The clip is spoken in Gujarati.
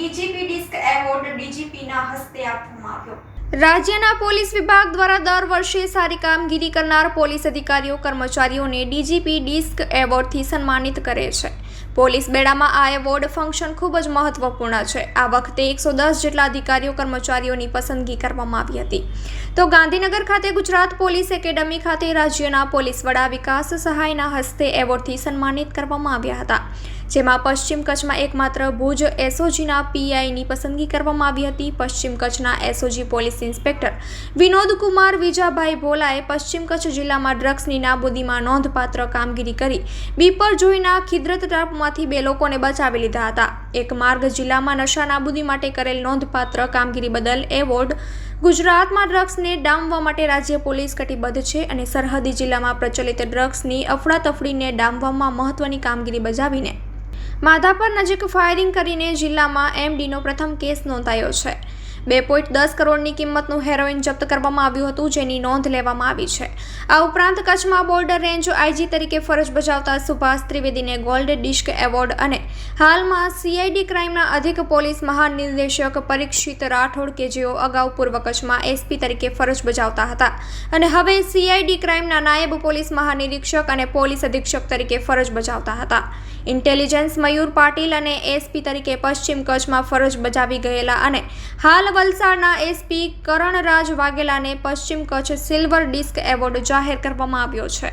ડીજીપી ડિસ્ક એવોર્ડ ડીજીપીના હસ્તે આપવામાં આવ્યો. રાજ્યના પોલીસ વિભાગ દ્વારા દર વર્ષે સારી કામગીરી કરનાર પોલીસ અધિકારીઓ, કર્મચારીઓને ડીજીપી ડિસ્ક એવોર્ડથી સન્માનિત કરે છે. પોલીસ બેડામાં આ એવોર્ડ ફંક્શન ખૂબ જ મહત્વપૂર્ણ છે. આ વખતે એકસો દસ જેટલા અધિકારીઓ, કર્મચારીઓની પસંદગી કરવામાં આવી હતી. તો ગાંધીનગર ખાતે ગુજરાત પોલીસ એકેડમી ખાતે રાજ્યના પોલીસ વડા વિકાસ સહાયના હસ્તે એવોર્ડથી સન્માનિત કરવામાં આવ્યા હતા. જેમાં પશ્ચિમ કચ્છમાં એકમાત્ર ભુજ એસઓજીના પીઆઈની પસંદગી કરવામાં આવી હતી. પશ્ચિમ કચ્છના SOG police inspector Vinod Kumar Vijabhai ભોલાએ પશ્ચિમ કચ્છ જિલ્લામાં ડ્રગ્સની નાબૂદીમાં નોંધપાત્ર કામગીરી કરી. બીપર જોઈના ખિદ્રત ટ્રાપમાંથી બે લોકોને બચાવી લીધા હતા. એક માર્ગ જિલ્લામાં નશા નાબૂદી માટે કરેલ નોંધપાત્ર કામગીરી બદલ એવોર્ડ. ગુજરાતમાં ડ્રગ્સને ડામવા માટે રાજ્ય પોલીસ કટિબદ્ધ છે અને સરહદી જિલ્લામાં પ્રચલિત ડ્રગ્સની અફડાતફડીને ડામવામાં મહત્વની કામગીરી બજાવીને માધાપર નજીક ફાયરિંગ કરીને જિલ્લામાં એમડીનો પ્રથમ કેસ નોંધાયો છે. બે પોઈન્ટ દસ કરોડની કિંમતનું હેરોઇન જપ્ત કરવામાં આવ્યું હતું, જેની નોંધ લેવામાં આવી છે. આ ઉપરાંત કચ્છમાં બોર્ડર રેન્જ આઈજી તરીકે ફરજ બજાવતા સુભાષ ત્રિવેદીને ગોલ્ડ ડિસ્ક એવોર્ડ અને હાલમાં સીઆઈડી ક્રાઇમના અધિક પોલીસ મહાનિર્દેશક પરીક્ષિત રાઠોડ કે જેઓ અગાઉ પૂર્વ કચ્છમાં એસપી તરીકે ફરજ બજાવતા હતા. અને હવે સીઆઈડી ક્રાઇમના નાયબ પોલીસ મહાનિરીક્ષક અને પોલીસ અધિક્ષક તરીકે ફરજ બજાવતા હતા. ઇન્ટેલિજન્સ મયુર પાટીલ અને એસપી તરીકે પશ્ચિમ કચ્છમાં ફરજ બજાવી ગયેલા અને વલસાડના એસપી કરણરાજ વાઘેલાને પશ્ચિમ કચ્છ સિલ્વર ડિસ્ક એવોર્ડ જાહેર કરવામાં આવ્યો છે.